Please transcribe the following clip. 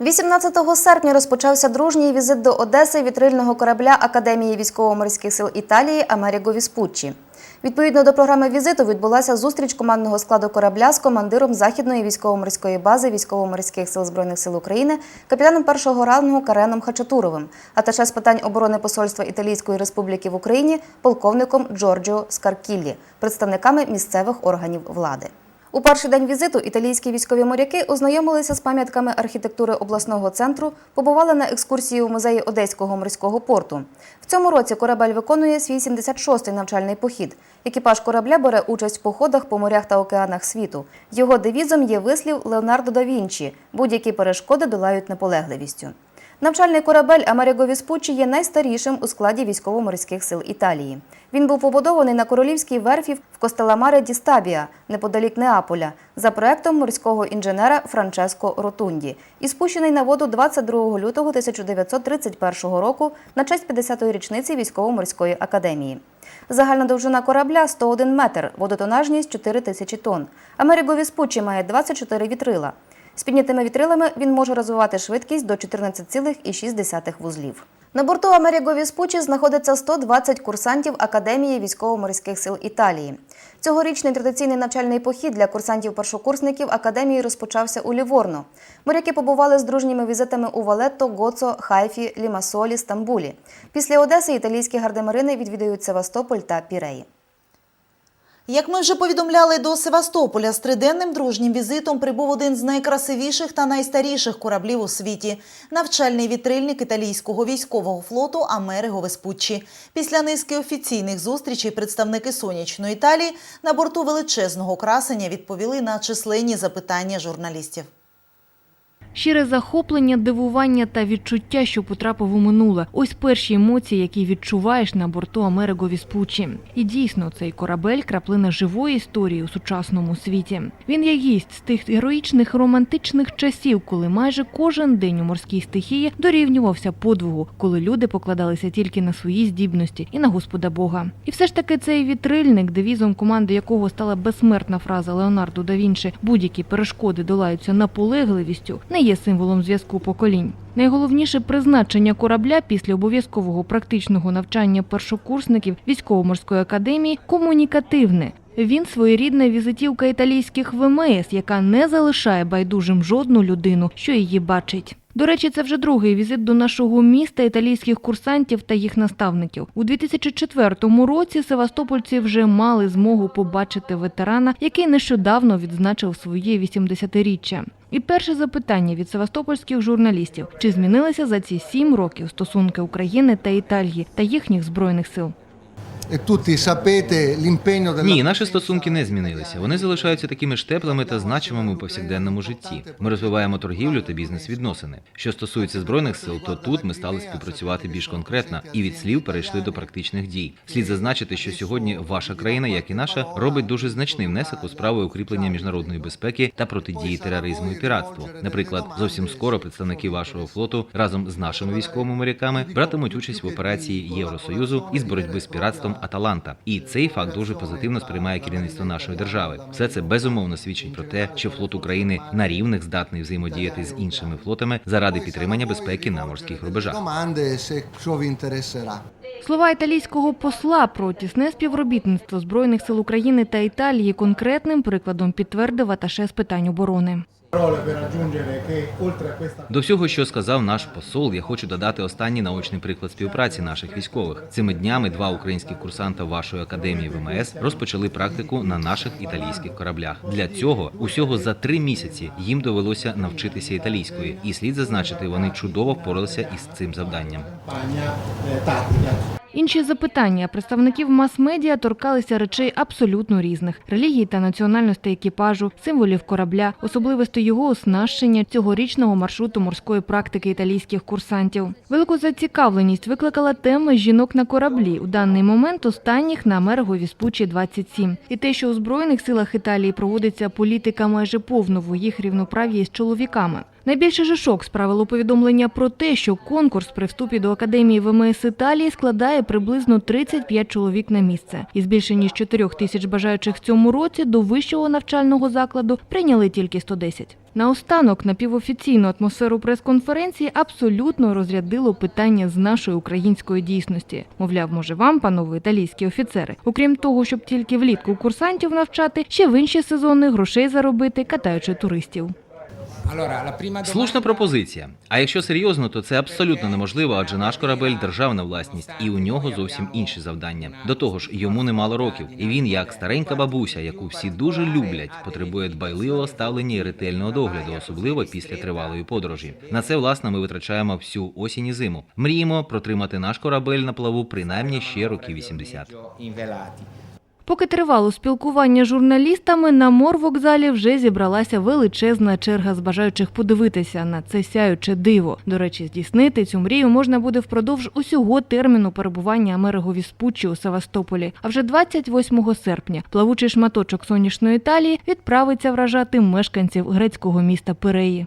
18 серпня розпочався дружній візит до Одеси вітрильного корабля Академії військово-морських сил Італії Америго Віспуччі. Відповідно до програми візиту відбулася зустріч командного складу корабля з командиром західної військово-морської бази військово-морських сил збройних сил України, капітаном першого рангу Кареном Хачатуровим, а також з питань оборони посольства Італійської Республіки в Україні полковником Джорджіо Скаркіллі, представниками місцевих органів влади. У перший день візиту італійські військові моряки ознайомилися з пам'ятками архітектури обласного центру, побували на екскурсії у музеї Одеського морського порту. В цьому році корабель виконує свій 76-й навчальний похід. Екіпаж корабля бере участь в походах по морях та океанах світу. Його девізом є вислів Леонардо да Вінчі: будь-які перешкоди долають наполегливістю. Навчальний корабель Америго Віспуччі є найстарішим у складі військово-морських сил Італії. Він був побудований на королівській верфі в Костеламаре ді Стабія, неподалік Неаполя, за проектом морського інженера Франческо Ротунді і спущений на воду 22 лютого 1931 року на честь 50-ї річниці військово-морської академії. Загальна довжина корабля 101 метр, водотонажність 4 тисячі тонн. Америго Віспуччі має 24 вітрила. З піднятими вітрилами він може розвивати швидкість до 14,6 вузлів. На борту Америго Віспуччі знаходиться 120 курсантів Академії військово-морських сил Італії. Цьогорічний традиційний навчальний похід для курсантів-першокурсників Академії розпочався у Ліворно. Моряки побували з дружніми візитами у Валетто, Гоцо, Хайфі, Лімасолі, Стамбулі. Після Одеси італійські гардемарини відвідують Севастополь та Піреї. Як ми вже повідомляли, до Севастополя з триденним дружнім візитом прибув один з найкрасивіших та найстаріших кораблів у світі – навчальний вітрильник італійського військового флоту Америго Веспуччі. Після низки офіційних зустрічей представники сонячної Італії на борту величезного красення відповіли на численні запитання журналістів. Щире захоплення, дивування та відчуття, що потрапив у минуле. Ось перші емоції, які відчуваєш на борту Америго Віспуччі. І дійсно, цей корабель краплина живої історії у сучасному світі. Він є гість з тих героїчних романтичних часів, коли майже кожен день у морській стихії дорівнювався подвигу, коли люди покладалися тільки на свої здібності і на Господа Бога. І все ж таки цей вітрильник, девізом команди якого стала безсмертна фраза Леонардо да Вінчі «Будь-які перешкоди долаються наполегливістю, не є символом зв'язку поколінь. Найголовніше призначення корабля після обов'язкового практичного навчання першокурсників військово-морської академії комунікативне. Він своєрідна візитівка італійських ВМС, яка не залишає байдужим жодну людину, що її бачить. До речі, це вже другий візит до нашого міста італійських курсантів та їх наставників. У 2004 році севастопольці вже мали змогу побачити ветерана, який нещодавно відзначив своє 80-річчя. І перше запитання від севастопольських журналістів: чи змінилися за ці сім років стосунки України та Італії та їхніх збройних сил? Ні, наші стосунки не змінилися. Вони залишаються такими ж теплими та значимими у повсякденному житті. Ми розвиваємо торгівлю та бізнес-відносини. Що стосується збройних сил, то тут ми стали співпрацювати більш конкретно і від слів перейшли до практичних дій. Слід зазначити, що сьогодні ваша країна, як і наша, робить дуже значний внесок у справу укріплення міжнародної безпеки та протидії тероризму і піратству. Наприклад, зовсім скоро представники вашого флоту разом з нашими військовими моряками братимуть участь в операції Євросоюзу із боротьби з піратством Аталанта. І цей факт дуже позитивно сприймає керівництво нашої держави. Все це безумовно свідчить про те, що флот України на рівних здатний взаємодіяти з іншими флотами заради підтримання безпеки на морських рубежах. Слова італійського посла про тісне співробітництво збройних сил України та Італії конкретним прикладом підтвердив аташе з питань оборони. До всього, що сказав наш посол, я хочу додати останній наочний приклад співпраці наших військових. Цими днями два українських курсанта вашої академії ВМС розпочали практику на наших італійських кораблях. Для цього усього за три місяці їм довелося навчитися італійської, і слід зазначити, вони чудово впоралися із цим завданням. Інші запитання представників мас-медіа торкалися речей абсолютно різних: релігії та національностей екіпажу, символів корабля, особливостей його оснащення цьогорічного маршруту морської практики італійських курсантів. Велику зацікавленість викликала тема жінок на кораблі. У даний момент останніх на Америго Віспучі 27. І те, що у збройних силах Італії проводиться політика майже повного їх рівноправ'я із чоловіками. Найбільший же шок справило повідомлення про те, що конкурс при вступі до академії ВМС Італії складає приблизно 35 чоловік на місце. Із більше ніж 4 тисяч бажаючих в цьому році до вищого навчального закладу прийняли тільки 110. Наостанок напівофіційну атмосферу прес-конференції абсолютно розрядило питання з нашої української дійсності. Мовляв, може вам, панове італійські офіцери, окрім того, щоб тільки влітку курсантів навчати, ще в інші сезони грошей заробити, катаючи туристів. Слушна пропозиція. А якщо серйозно, то це абсолютно неможливо, адже наш корабель державна власність, і у нього зовсім інші завдання. До того ж, йому немало років, і він, як старенька бабуся, яку всі дуже люблять, потребує дбайливого ставлення і ретельного догляду, особливо після тривалої подорожі. На це власне ми витрачаємо всю осінь і зиму. Мріємо протримати наш корабель на плаву принаймні ще років 80. Поки тривало спілкування з журналістами, на морвокзалі вже зібралася величезна черга з бажаючих подивитися на це сяюче диво. До речі, здійснити цю мрію можна буде впродовж усього терміну перебування Америго Віспуччі у Севастополі. А вже 28 серпня плавучий шматочок сонячної Італії відправиться вражати мешканців грецького міста Пиреї.